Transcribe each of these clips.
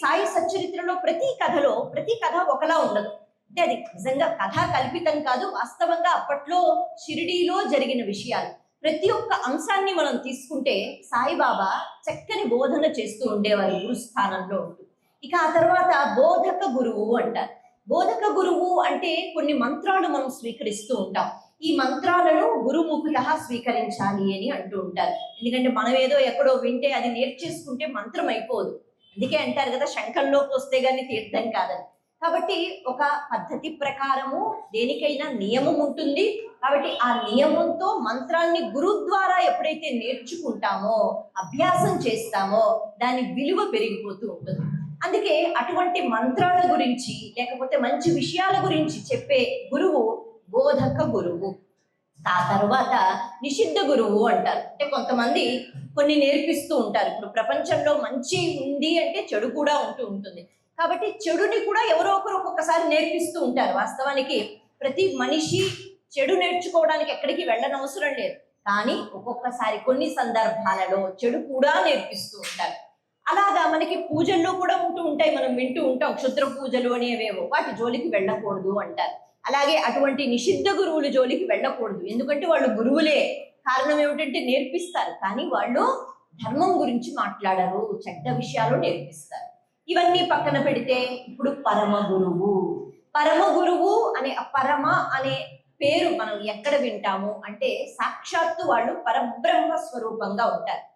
సాయి సచ్చరిత్రలో ప్రతి కథలో ప్రతి కథ ఒకలా ఉండదు. అంటే అది నిజంగా కథ కల్పితం కాదు వాస్తవంగా అప్పట్లో షిరిడీలో జరిగిన విషయాలు. ప్రతి ఒక్క అంశాన్ని మనం తీసుకుంటే సాయిబాబా చక్కని బోధన చేస్తూ ఉండేవారు గురుస్థానంలో ఉంటూ. ఇక ఆ తర్వాత బోధక గురువు అంటారు. బోధక గురువు అంటే కొన్ని మంత్రాలు మనం స్వీకరిస్తూ ఉంటాం. ఈ మంత్రాలను గురుముఖుల స్వీకరించాలి అని అంటూ ఉంటారు. ఎందుకంటే మనం ఏదో ఎక్కడో వింటే అది నేర్చేసుకుంటే మంత్రం అయిపోదు. అందుకే అంటారు కదా శంఖంలోకి వస్తే గానీ తీర్థం కాదని. కాబట్టి ఒక పద్ధతి ప్రకారము దేనికైనా నియమం ఉంటుంది. కాబట్టి ఆ నియమంతో మంత్రాన్ని గురు ద్వారా ఎప్పుడైతే నేర్చుకుంటామో అభ్యాసం చేస్తామో దాని విలువ పెరిగిపోతూ ఉంటుంది. అందుకే అటువంటి మంత్రాల గురించి లేకపోతే మంచి విషయాల గురించి చెప్పే గురువు బోధక గురువు. ఆ తర్వాత నిషిద్ధ గురువు అంటారు. అంటే కొంతమంది కొన్ని నేర్పిస్తూ ఉంటారు. ఇప్పుడు ప్రపంచంలో మంచి ఉంది అంటే చెడు కూడా ఉంటూ ఉంటుంది. కాబట్టి చెడుని కూడా ఎవరో ఒకరు ఒక్కొక్కసారి నేర్పిస్తూ ఉంటారు. వాస్తవానికి ప్రతి మనిషి చెడు నేర్చుకోవడానికి ఎక్కడికి వెళ్ళనవసరం లేదు. కానీ ఒక్కొక్కసారి కొన్ని సందర్భాలలో చెడు కూడా నేర్పిస్తూ ఉంటారు. అలాగా మనకి పూజల్లో కూడా ఉంటూ ఉంటాయి. మనం వింటూ ఉంటాం. క్షుద్ర పూజలు అనేవేవో. వాటి జోలికి వెళ్ళకూడదు అంటారు. అలాగే అటువంటి నిషిద్ధ గురువుల జోలికి వెళ్ళకూడదు. ఎందుకంటే వాళ్ళు గురువులే. కారణం ఏమిటంటే నేర్పిస్తారు. కానీ వాళ్ళు ధర్మం గురించి మాట్లాడరు. చెడ్డ విషయాలు నేర్పిస్తారు. ఇవన్నీ పక్కన పెడితే ఇప్పుడు పరమ గురువు. పరమ గురువు అనే పరమ అనే పేరు మనం ఎక్కడ వింటాము? అంటే సాక్షాత్తు వాళ్ళు పరబ్రహ్మ స్వరూపంగా ఉంటారు.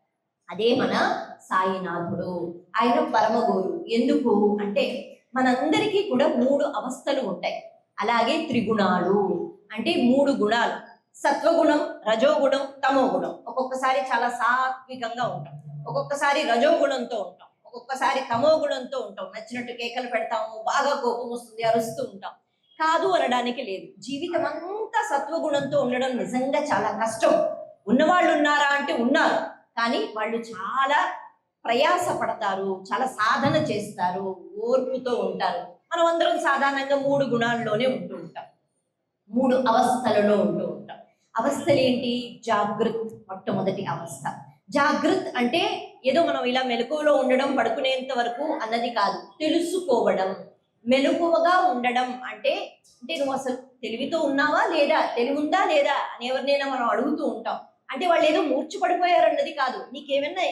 అదే మన సాయినాథుడు. ఆయన పరమ గురువు. ఎందుకు? అంటే మనందరికీ కూడా మూడు అవస్థలు ఉంటాయి. అలాగే త్రిగుణాలు. అంటే మూడు గుణాలు. సత్వగుణం రజోగుణం తమోగుణం. ఒక్కొక్కసారి చాలా సాత్వికంగా ఉంటాం. ఒక్కొక్కసారి రజోగుణంతో ఉంటాం. ఒక్కొక్కసారి తమో గుణంతో ఉంటాం. నచ్చినట్టు కేకలు పెడతాము బాగా కోపం వస్తుంది అరుస్తూ ఉంటాం. కాదు అనడానికి లేదు. జీవితం అంతా సత్వగుణంతో ఉండడం నిజంగా చాలా కష్టం. ఉన్నవాళ్ళు ఉన్నారా అంటే ఉన్నారు. కానీ వాళ్ళు చాలా ప్రయాస పడతారు చాలా సాధన చేస్తారు ఓర్పుతో ఉంటారు. మనం అందరం సాధారణంగా మూడు గుణాల్లోనే ఉంటూ ఉంటాం. మూడు అవస్థలలో ఉంటూ ఉంటాం. అవస్థలు ఏంటి జాగృత్ మొట్టమొదటి అవస్థ. జాగృత్ అంటే ఏదో మనం ఇలా మెలకువలో ఉండడం పడుకునేంత వరకు అన్నది కాదు. తెలుసుకోవడం. మెలకువగా ఉండడం అంటే అంటే నువ్వు అసలు తెలివితో ఉన్నావా లేదా? తెలివి ఉందా లేదా? అని ఎవరినైనా మనం అడుగుతూ ఉంటాం. అంటే వాళ్ళు ఏదో మూర్ఛపడిపోయారు అన్నది కాదు. నీకేమైనా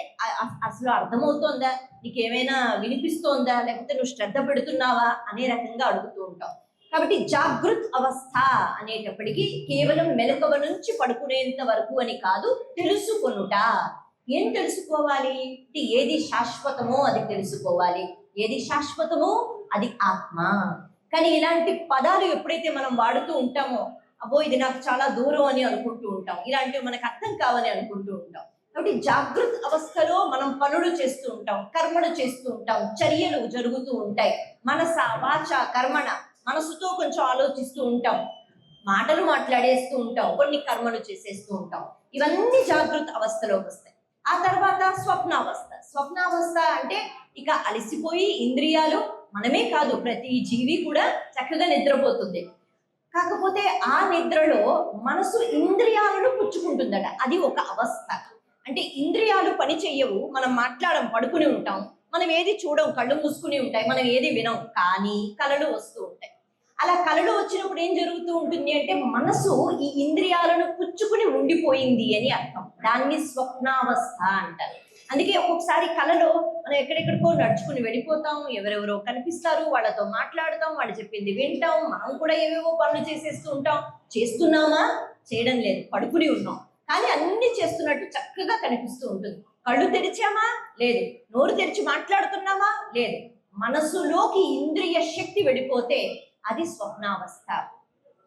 అసలు అర్థమవుతోందా? నీకేమైనా వినిపిస్తోందా? లేకపోతే నువ్వు శ్రద్ధ పెడుతున్నావా? అనే రకంగా అడుగుతూ ఉంటావు. కాబట్టి జాగృత్ అవస్థ అనేటప్పటికీ కేవలం మెలకువ నుంచి పడుకునేంత వరకు అని కాదు తెలుసుకొనుట. ఏం తెలుసుకోవాలి? అంటే ఏది శాశ్వతమో అది తెలుసుకోవాలి. ఏది శాశ్వతమో అది ఆత్మ. కానీ ఇలాంటి పదాలు ఎప్పుడైతే మనం వాడుతూ ఉంటామో అబ్బో ఇది నాకు చాలా దూరం అని అనుకుంటూ ఉంటాం. ఇలాంటివి మనకు అర్థం కావని అనుకుంటూ ఉంటాం. కాబట్టి జాగృత్ అవస్థలో మనం పనులు చేస్తూ ఉంటాం కర్మలు చేస్తూ ఉంటాం చర్యలు జరుగుతూ ఉంటాయి. మనస వాచ కర్మణ మనసుతో కొంచెం ఆలోచిస్తూ ఉంటాం. మాటలు మాట్లాడేస్తూ ఉంటాం కొన్ని కర్మలు చేసేస్తూ ఉంటాం. ఇవన్నీ జాగృత అవస్థలోకి వస్తాయి. ఆ తర్వాత స్వప్నావస్థ. స్వప్నావస్థ అంటే ఇక అలసిపోయి ఇంద్రియాలు మనమే కాదు ప్రతి జీవి కూడా చక్కగా నిద్రపోతుంది. కాకపోతే ఆ నిద్రలో మనసు ఇంద్రియాలను పుచ్చుకుంటుందట. అది ఒక అవస్థ. అంటే ఇంద్రియాలు పని చెయ్యవు. మనం మాట్లాడం పడుకుని ఉంటాం. మనం ఏది చూడం కళ్ళు మూసుకుని ఉంటాయి. మనం ఏది వినం. కానీ కళలు వస్తూ ఉంటాయి. అలా కళలు వచ్చినప్పుడు ఏం జరుగుతూ ఉంటుంది అంటే మనసు ఈ ఇంద్రియాలను పుచ్చుకుని ఉండిపోయింది అని అర్థం. దాన్ని స్వప్నావస్థ అంటారు. అందుకే ఒక్కొక్కసారి కళలో మనం ఎక్కడెక్కడికో నడుచుకుని వెళ్ళిపోతాం ఎవరెవరో కనిపిస్తారు వాళ్ళతో మాట్లాడతాం వాళ్ళు చెప్పింది వింటాం మనం కూడా ఏవేవో పనులు చేసేస్తూ ఉంటాం. చేస్తున్నామా? చేయడం లేదు పడుకుని ఉన్నాం. కానీ అన్ని చేస్తున్నట్టు చక్కగా కనిపిస్తూ ఉంటుంది. కళ్ళు తెరిచామా? లేదు. నోరు తెరిచి మాట్లాడుతున్నామా? లేదు. మనసులోకి ఇంద్రియ శక్తి వెళ్ళిపోతే అది స్వప్నావస్థ.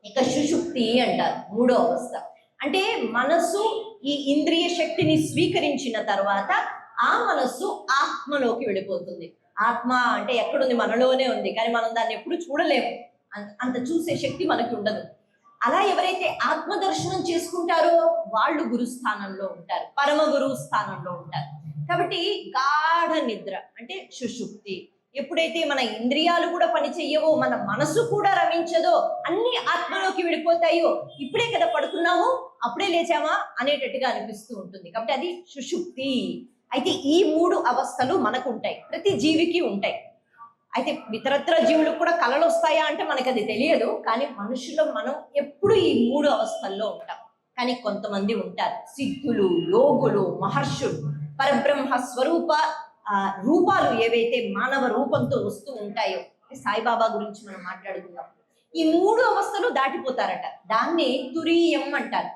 ఇక సుషుప్తి అంటారు మూడో అవస్థ. అంటే మనసు ఈ ఇంద్రియ శక్తిని స్వీకరించిన తర్వాత ఆ మనస్సు ఆత్మలోకి వెళ్ళిపోతుంది. ఆత్మ అంటే ఎక్కడుంది? మనలోనే ఉంది. కానీ మనం దాన్ని ఎప్పుడు చూడలేము. అంత చూసే శక్తి మనకి ఉండదు. అలా ఎవరైతే ఆత్మ దర్శనం చేసుకుంటారో వాళ్ళు గురుస్థానంలో ఉంటారు. పరమ గురువు స్థానంలో ఉంటారు. కాబట్టి గాఢ నిద్ర అంటే సుషుప్తి ఎప్పుడైతే మన ఇంద్రియాలు కూడా పని చెయ్యవో మన మనసు కూడా రమించదో అన్ని ఆత్మలోకి వెళ్ళిపోతాయో ఇప్పుడే కదా పడుకున్నాము అప్పుడే లేచామా అనేటట్టుగా అనిపిస్తూ ఉంటుంది. కాబట్టి అది సుషుప్తి. అయితే ఈ మూడు అవస్థలు మనకు ఉంటాయి ప్రతి జీవికి ఉంటాయి. అయితే ఇతరత్ర జీవులకు కూడా కళలు వస్తాయా అంటే మనకు అది తెలియదు కానీ మనుషులు మనం ఎప్పుడు ఈ మూడు అవస్థల్లో ఉంటాం. కానీ కొంతమంది ఉంటారు సిద్ధులు యోగులు మహర్షులు పరబ్రహ్మ స్వరూప రూపాలు ఏవైతే మానవ రూపంతో వస్తూ ఉంటాయో సాయిబాబా గురించి మనం మాట్లాడుకుందాం. ఈ మూడు అవస్థలు దాటిపోతారట. దాన్ని తురీయం అంటారు.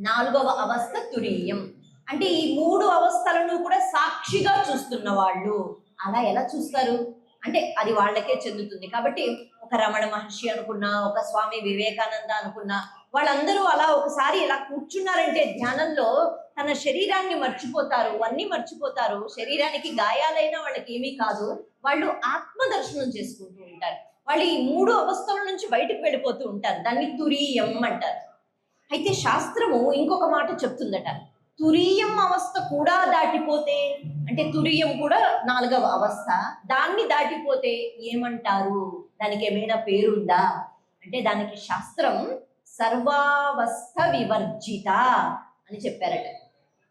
నాలుగవ అవస్థ తురీయం. అంటే ఈ మూడు అవస్థలను కూడా సాక్షిగా చూస్తున్న వాళ్ళు. అలా ఎలా చూస్తారు? అంటే అది వాళ్ళకే చెందుతుంది. కాబట్టి ఒక రమణ మహర్షి అనుకున్నా ఒక స్వామి వివేకానంద అనుకున్నా వాళ్ళందరూ అలా ఒకసారి ఇలా కూర్చున్నారంటే ధ్యానంలో తన శరీరాన్ని మర్చిపోతారు అన్నీ మర్చిపోతారు. శరీరానికి గాయాలైనా వాళ్ళకి ఏమీ కాదు. వాళ్ళు ఆత్మ దర్శనం చేసుకుంటూ ఉంటారు. వాళ్ళు ఈ మూడు అవస్థల నుంచి బయటకు వెళ్ళిపోతూ ఉంటారు. దాన్ని తురీయం అంటారు. అయితే శాస్త్రము ఇంకొక మాట చెప్తుందట. తురీయం అవస్థ కూడా దాటిపోతే అంటే తురీయం కూడా నాలుగవ అవస్థ దాన్ని దాటిపోతే ఏమంటారు? దానికి ఏమైనా పేరుందా? అంటే దానికి శాస్త్రం సర్వావస్థ వివర్జిత అని చెప్పారట.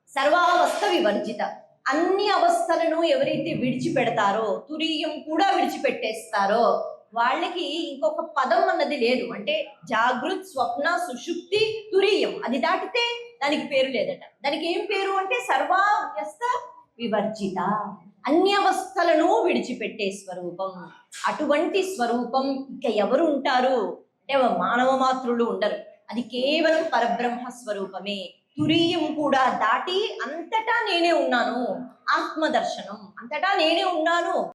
సర్వావస్థ వివర్జిత అన్ని అవస్థలను ఎవరైతే విడిచిపెడతారో తురీయం కూడా విడిచిపెట్టేస్తారో వాళ్ళకి ఇంకొక పదం అన్నది లేదు. అంటే జాగృత్ స్వప్న సుషుప్తి తురీయం. అది దాటితే దానికి పేరు లేదట. దానికి ఏం పేరు అంటే సర్వావ్యస్త వివర్జిత అన్ని అవస్థలను విడిచిపెట్టే స్వరూపం. అటువంటి స్వరూపం ఇక ఎవరు ఉంటారు? అంటే మానవ మాత్రులు ఉండరు. అది కేవలం పరబ్రహ్మ స్వరూపమే. తురీయం కూడా దాటి అంతటా నేనే ఉన్నాను. ఆత్మదర్శనం. అంతటా నేనే ఉన్నాను.